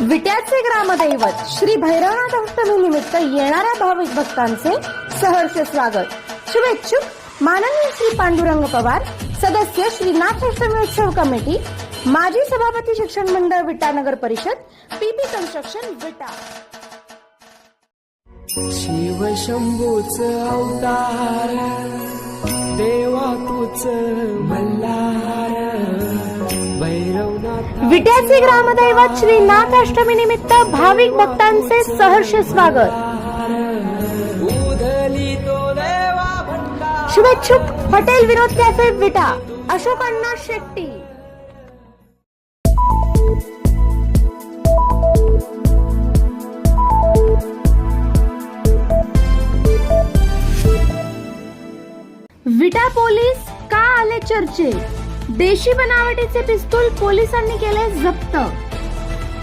विट्याचे ग्रामदैवत श्री भैरवनाथ अष्टमी निमित्त येणाऱ्या भाविक भक्तांचे सहर्ष स्वागत. शुभेच्छुक माननीय श्री पांडुरंग पवार सदस्य श्री नाथ अष्टमी उत्सव कमिटी माजी सभापती शिक्षण मंडळ विटा नगर परिषद पीपी कन्स्ट्रक्शन विटा. शिवशंभूच अवतार देवा तूच मल्हार विट्याचे ग्रामदैवत श्री नाथ अष्टमी निमित्त भाविक भक्तांचे सहर्ष स्वागत. शुभेच्छुक hotel Vinod cafe Vita Ashok Anna Shetty. Vita police का आले चर्चेत? देशी बनावटीचे पिस्तूल पोलिसांनी केले जप्त.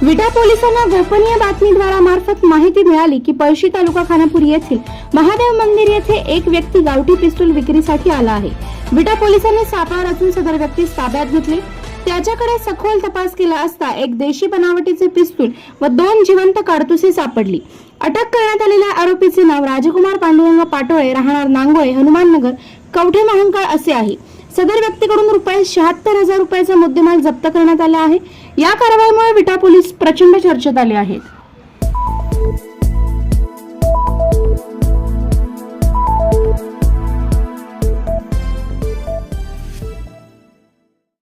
विटा पोलिसांना गोपनीय बातमीद्वारा मार्फत माहिती मिळाली की पळशी तालुका खानापूर येथील महादेव मंदिर येथे एक व्यक्ती गावठी पिस्तूल विक्रीसाठी आला आहे. विटा पोलिसांनी सापळा रचून सदर व्यक्तीस ताब्यात घेतले. त्याच्याकडे सखोल तपास केला असता एक देशी बनावटीचे पिस्तूल व दोन जिवंत काडतुसे सापडली. अटक करण्यात आलेल्या आरोपीचे नाव राजकुमार पांडुरंग पाटोळे राहणार नांगोळे हनुमाननगर कवठे महांकाळ असे आहे. सदर व्यक्तीकडून रुपये शहात्तर हजार रुपयाचा मुद्देमाल जप्त करण्यात आला आहे. या कारवाईमुळे विटा पोलीस प्रचंड चर्चेत आले आहेत.